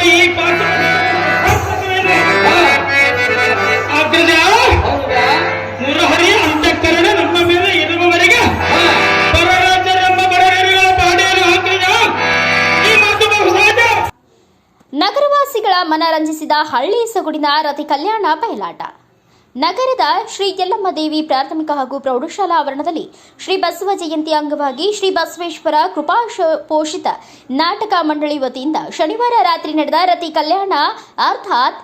ಈ ನಗರವಾಸಿಗಳ ಮನರಂಜಿಸಿದ ಹಳ್ಳಿ ಸೊಗಡಿನ ರತಿ ಕಲ್ಯಾಣ ಬಯಲಾಟ ನಗರದ ಶ್ರೀ ಯಲ್ಲಮ್ಮ ದೇವಿ ಪ್ರಾಥಮಿಕ ಹಾಗೂ ಪ್ರೌಢಶಾಲಾ ಆವರಣದಲ್ಲಿ ಶ್ರೀ ಬಸವ ಜಯಂತಿ ಅಂಗವಾಗಿ ಶ್ರೀ ಬಸವೇಶ್ವರ ಕೃಪಾ ಪೋಷಿತ ನಾಟಕ ಮಂಡಳಿ ವತಿಯಿಂದ ಶನಿವಾರ ರಾತ್ರಿ ನಡೆದ ರತಿ ಕಲ್ಯಾಣ ಅರ್ಥಾತ್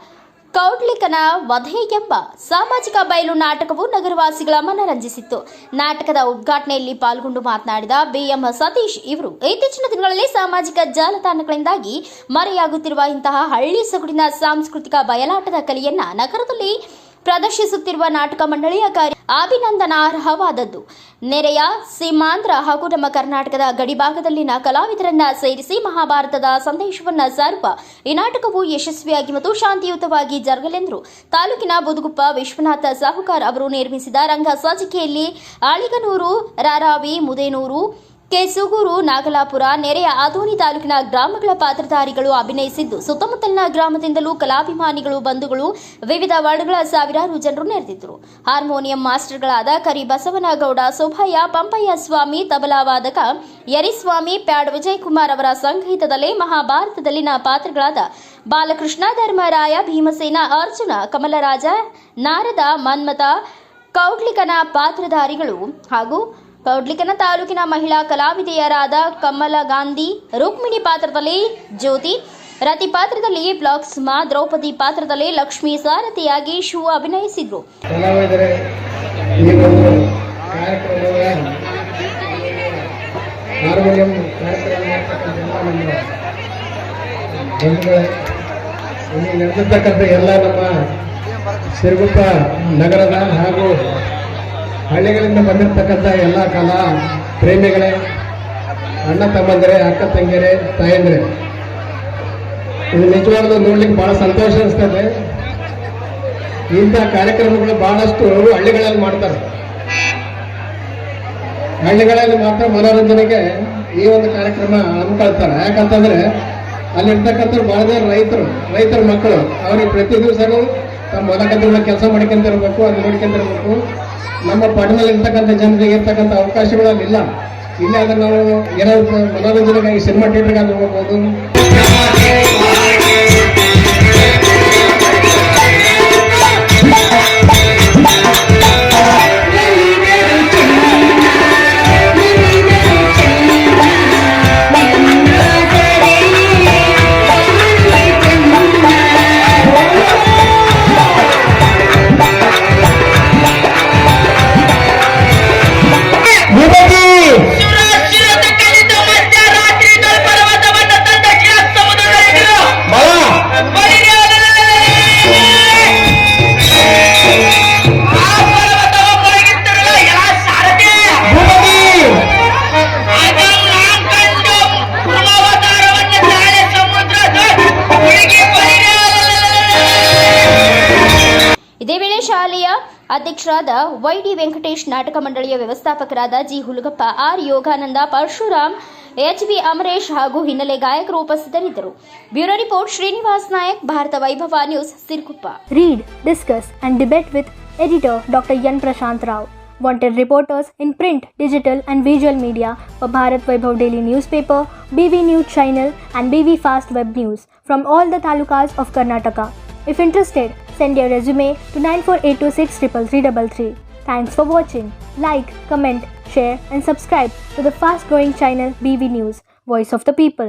ಕೌಡ್ಲಿಕನ ವಧೆ ಎಂಬ ಸಾಮಾಜಿಕ ಬಯಲು ನಾಟಕವು ನಗರವಾಸಿಗಳ ಮನರಂಜಿಸಿತ್ತು ನಾಟಕದ ಉದ್ಘಾಟನೆಯಲ್ಲಿ ಪಾಲ್ಗೊಂಡು ಮಾತನಾಡಿದ ಬಿಎಂ ಸತೀಶ್ ಇವರು, ಇತ್ತೀಚಿನ ದಿನಗಳಲ್ಲಿ ಸಾಮಾಜಿಕ ಜಾಲತಾಣಗಳಿಂದಾಗಿ ಮರೆಯಾಗುತ್ತಿರುವ ಇಂತಹ ಹಳ್ಳಿ ಸೊಗಡಿನ ಸಾಂಸ್ಕೃತಿಕ ಬಯಲಾಟದ ಕಲೆಯನ್ನ ನಗರದಲ್ಲಿ ಪ್ರದರ್ಶಿಸುತ್ತಿರುವ ನಾಟಕ ಮಂಡಳಿಯ ಕಾರ್ಯ ಅಭಿನಂದನಾರ್ಹವಾದದ್ದು ನೆರೆಯ ಸೀಮಾಂಧ್ರ ಹಾಗೂ ನಮ್ಮ ಕರ್ನಾಟಕದ ಗಡಿಭಾಗದಲ್ಲಿನ ಕಲಾವಿದರನ್ನ ಸೇರಿಸಿ ಮಹಾಭಾರತದ ಸಂದೇಶವನ್ನ ಸಾರುವ ಈ ನಾಟಕವು ಯಶಸ್ವಿಯಾಗಿ ಮತ್ತು ಶಾಂತಿಯುತವಾಗಿ ಜರುಗಲೆಂದರು. ತಾಲೂಕಿನ ಬುದುಗುಪ್ಪ ವಿಶ್ವನಾಥ ಸಾಹುಕಾರ್ ಅವರು ನಿರ್ಮಿಸಿದ ರಂಗ ಸಾಜಿಕೆಯಲ್ಲಿ ಆಳಿಗನೂರು, ರಾರಾವಿ, ಮುದೇನೂರು ಕೆಸುಗೂರು ನಾಗಲಾಪುರ ನೆರೆಯ ಆದೋನಿ ತಾಲೂಕಿನ ಗ್ರಾಮಗಳ ಪಾತ್ರಧಾರಿಗಳು ಅಭಿನಯಿಸಿದ್ದು, ಸುತ್ತಮುತ್ತಲಿನ ಗ್ರಾಮದಿಂದಲೂ ಕಲಾಭಿಮಾನಿಗಳು, ಬಂಧುಗಳು, ವಿವಿಧ ವಾರ್ಡ್ಗಳ ಸಾವಿರಾರು ಜನರು ನೆರೆದಿದ್ದರು. ಹಾರ್ಮೋನಿಯಂ ಮಾಸ್ಟರ್ಗಳಾದ ಕರಿ ಬಸವನಗೌಡ ಸೋಭಯ್ಯ ಪಂಪಯ್ಯ ಸ್ವಾಮಿ, ತಬಲಾ ವಾದಕ ಯರಿಸ್ವಾಮಿ, ಪ್ಯಾಡ್ ವಿಜಯಕುಮಾರ್ ಅವರ ಸಂಗೀತದಲ್ಲಿ ಮಹಾಭಾರತದಲ್ಲಿನ ಪಾತ್ರಗಳಾದ ಬಾಲಕೃಷ್ಣ ಧರ್ಮರಾಯ, ಭೀಮಸೇನ, ಅರ್ಜುನ, ಕಮಲರಾಜ, ನಾರದ, ಮನ್ಮಥ ಕೌಡ್ಲಿಕನ ಪಾತ್ರಧಾರಿಗಳು ಹಾಗೂ ಕೌಡ್ಲಿಕನ ತಾಲೂಕಿನ ಮಹಿಳಾ ಕಲಾವಿದೆಯರಾದ ಕಮಲ ಗಾಂಧಿ, ರುಕ್ಮಿಣಿ ಪಾತ್ರದಲ್ಲಿ ಜ್ಯೋತಿ, ರತಿ ಪಾತ್ರದಲ್ಲಿ ಬ್ಲಾಕ್ ಸುಮಾ ದ್ರೌಪದಿ ಪಾತ್ರದಲ್ಲಿ ಲಕ್ಷ್ಮೀ ಸಾರಥಿಯಾಗಿ ಶೂ ಅಭಿನಯಿಸಿದ್ರು. ನಡೆದಿರ್ತಕ್ಕಂಥ ಎಲ್ಲ ನಮ್ಮ ಸಿರುಗುಪ್ಪ ನಗರದ ಹಾಗೂ ಹಳ್ಳಿಗಳಿಂದ ಬಂದಿರತಕ್ಕಂಥ ಎಲ್ಲ ಕಲಾ ಪ್ರೇಮಿಗಳೇ, ಅಣ್ಣ ತಮ್ಮಂದರೆ, ಅಕ್ಕ ತಂಗಿಯರೇ, ತಾಯಂದ್ರೆ, ಇದು ನಿಜವಾಗ್ಲೂ ನೋಡ್ಲಿಕ್ಕೆ ಬಹಳ ಸಂತೋಷ ಅನಿಸ್ತದೆ. ಇಂಥ ಕಾರ್ಯಕ್ರಮಗಳು ಬಹಳಷ್ಟು ಹಳ್ಳಿಗಳಲ್ಲಿ ಮಾಡ್ತಾರೆ. ಹಳ್ಳಿಗಳಲ್ಲಿ ಮಾತ್ರ ಮನೋರಂಜನೆಗೆ ಈ ಒಂದು ಕಾರ್ಯಕ್ರಮ ಹಮ್ಮಿಕೊಳ್ತಾರೆ. ಯಾಕಂತಂದ್ರೆ ಅಲ್ಲಿರ್ತಕ್ಕಂಥ ಬಹಳ ಜನ ರೈತರು, ರೈತರ ಮಕ್ಕಳು. ಅವ್ರಿಗೆ ಪ್ರತಿ ದಿವಸನೂ ತಮ್ಮ ಗದ್ದೆಗಳ ಕೆಲಸ ಮಾಡ್ಕೊಂತ ಇರಬೇಕು ಅದು ನೋಡ್ಕೊಂತ ಇರಬೇಕು. ನಮ್ಮ ಪಟ್ಟಣದಲ್ಲಿ ಇರ್ತಕ್ಕಂಥ ಜನರಿಗೆ ಇರ್ತಕ್ಕಂಥ ಅವಕಾಶಗಳು ಅಲ್ಲಿಲ್ಲ ಇಲ್ಲ ಅದನ್ನ ನಾವು ಏನಾದ್ರು ಮನೋರಂಜನೆಗಾಗಿ ಸಿನಿಮಾ ಥಿಯೇಟರ್ಗಾಗಿ ಹೋಗ್ಬೋದು. ಶಾಲೆಯ ಅಧ್ಯಕ್ಷರಾದ ವೈಡಿ ವೆಂಕಟೇಶ್ ನಾಟಕ ಮಂಡಳಿಯ ವ್ಯವಸ್ಥಾಪಕರಾದ G Hulagappa R Yogananda Parashuram H B Amaresh ಹಾಗೂ ಹಿನ್ನೆಲೆ ಗಾಯಕರು ಉಪಸ್ಥಿತರಿದ್ದರು bureau report Srinivas Nayak Bharatha Vaibhava news Siruguppa Read, discuss, and debate with editor Dr. Yan Prashant Rao. Wanted reporters in print, digital, and visual media for Bharat Vaibhav Daily Newspaper, BV News Channel, and BV Fast Web News from all the talukas of Karnataka. If interested, send your resume to 9482633333. Thanks for watching. Like, comment, share, and subscribe to the fast growing channel BV News, Voice of the People.